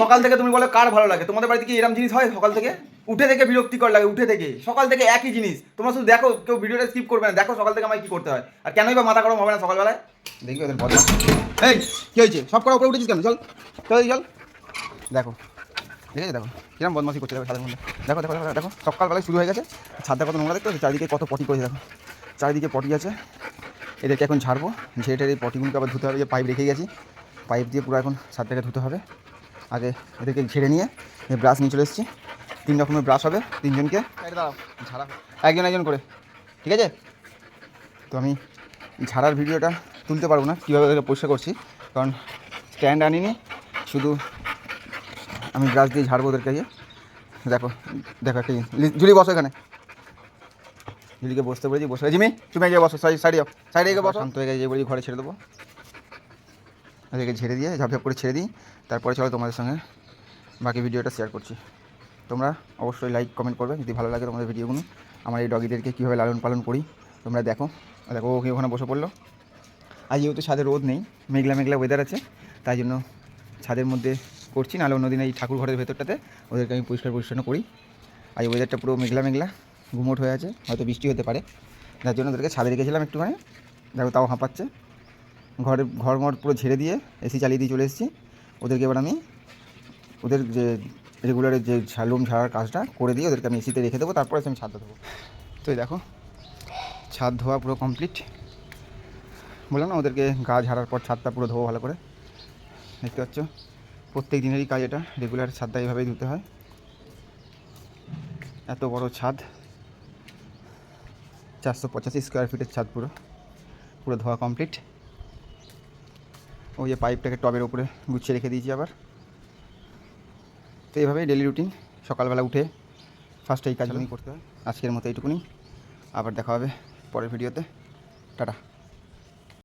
সকাল থেকে তুমি বলো কার ভালো লাগে? তোমাদের বাড়িতে কি এরকম জিনিস হয় সকাল থেকে? উঠে থেকে বিরক্তিকর লাগে, উঠে থেকে সকাল থেকে একই জিনিস। তোমরা শুধু দেখো, কেউ ভিডিওটা স্কিপ করবে না। দেখো সকাল থেকে আমায় কি করতে হয়। আর কেনই বা মাথা গরম হবে না সকালবেলায়? দেখি ওদের বদমাস। এই, কি হয়েছে? সব করা উপরে উঠেছিস কেন? চল চল চল। দেখো। ঠিক আছে, দেখো। কিরম বদমাসি করছে দেখো ছাদের মধ্যে। দেখো দেখো দেখো দেখো। সকালবেলায় শুরু হয়ে গেছে। ছাদটা কত নোংরা দেখতে চারিদিকে কত পটি করেছে দেখো। চারিদিকে পটি আছে। এদেরকে এখন ঝাড়বো। ঝেড়ে এই পটিগুলোকে আবার ধুতে হবে। যে পাইপ রেখে গেছি। পাইপ দিয়ে পুরো এখন ছাদটাকে ধুতে হবে। আগে এদেরকে ঝেড়ে নিয়ে ব্রাশ নিয়ে চলে এসেছি। তিন রকমের ব্রাশ হবে তিনজনকে। ঝাড়া একজন একজন করে। ঠিক আছে? তো আমি ঝাড়ার ভিডিওটা তুলতে পারব না কীভাবে ওদেরকে পরিষ্কার করছি। কারণ স্ট্যান্ড আনিনি শুধু আমি ব্রাশ দিয়ে ঝাড়বো ওদেরকে গিয়ে দেখো দেখো একটা জিনিস। লি- জুলি বসো এখানে। জুলিকে বসতে বলেছি বসে জিমি তুমি গিয়ে বসো। সাইড সাইডে যাও। সাইডে গিয়ে বসো। শান্ত হয়ে গেছে বলি ঘরে ছেড়ে দেবো। ওদেরকে ঝেড়ে দিয়ে, ঝাপঝাপ করে ছেড়ে দিই। তারপরে চলো তোমাদের সঙ্গে বাকি ভিডিওটা শেয়ার করছি। তোমরা অবশ্যই লাইক কমেন্ট করবে যদি ভালো লাগে তোমাদের ভিডিওগুলো। আমার এই ডগিদেরকে কীভাবে লালন পালন করি, তোমরা দেখো। দেখো, ওকে ওখানে বসে পড়ল। আজ যেহেতু ছাদে রোদ নেই, মেঘলা মেঘলা ওয়েদার আছে, তাই জন্য ছাদের মধ্যে করছি নাহলে অন্যদিন এই ঠাকুর ঘরের ভেতরটাতে ওদেরকে আমি পরিষ্কার পরিচ্ছন্ন করি। আজ ওয়েদারটা পুরো মেঘলা মেঘলা, ঘুমোট হয়ে আছে, হয়তো বৃষ্টি হতে পারে। যার জন্য ওদেরকে ছাদে রেখেছিলাম একটুখানি। দেখো, তাও হাঁপাচ্ছে। ঘরে ঘর পুরো ঝেড়ে দিয়ে এসি চালিয়ে দিয়ে চলে এসেছি। ওদেরকে এবার আমি, ওদের যে রেগুলারের যে ঝালুম ঝাড়ার কাজটা করে দিয়ে ওদেরকে আমি এসিতে রেখে দেবো, তারপরে আমি ছাদ দেবো তো দেখো, ছাদ ধোয়া পুরো কমপ্লিট বললাম না, ওদেরকে গা ঝাড়ার পর ছাদটা পুরো ধোবো ভালো করে। দেখতে পাচ্ছ? প্রত্যেক দিনেরই কাজ এটা রেগুলার ছাদটা এইভাবেই ধুতে হয়। এত বড় ছাদ। চারশো পঁচাশি স্কোয়ার ফিটের ছাদ পুরো। পুরো ধোয়া কমপ্লিট ওই যে পাইপটাকে টবের উপরে গুছিয়ে রেখে দিয়েছি আবার। তো এইভাবেই ডেলি রুটিন সকালবেলা উঠে ফার্স্ট এই কাজগুলি করতে হয়। আজকের মতো এইটুকুনি। আবার দেখা হবে পরের ভিডিওতে টাটা।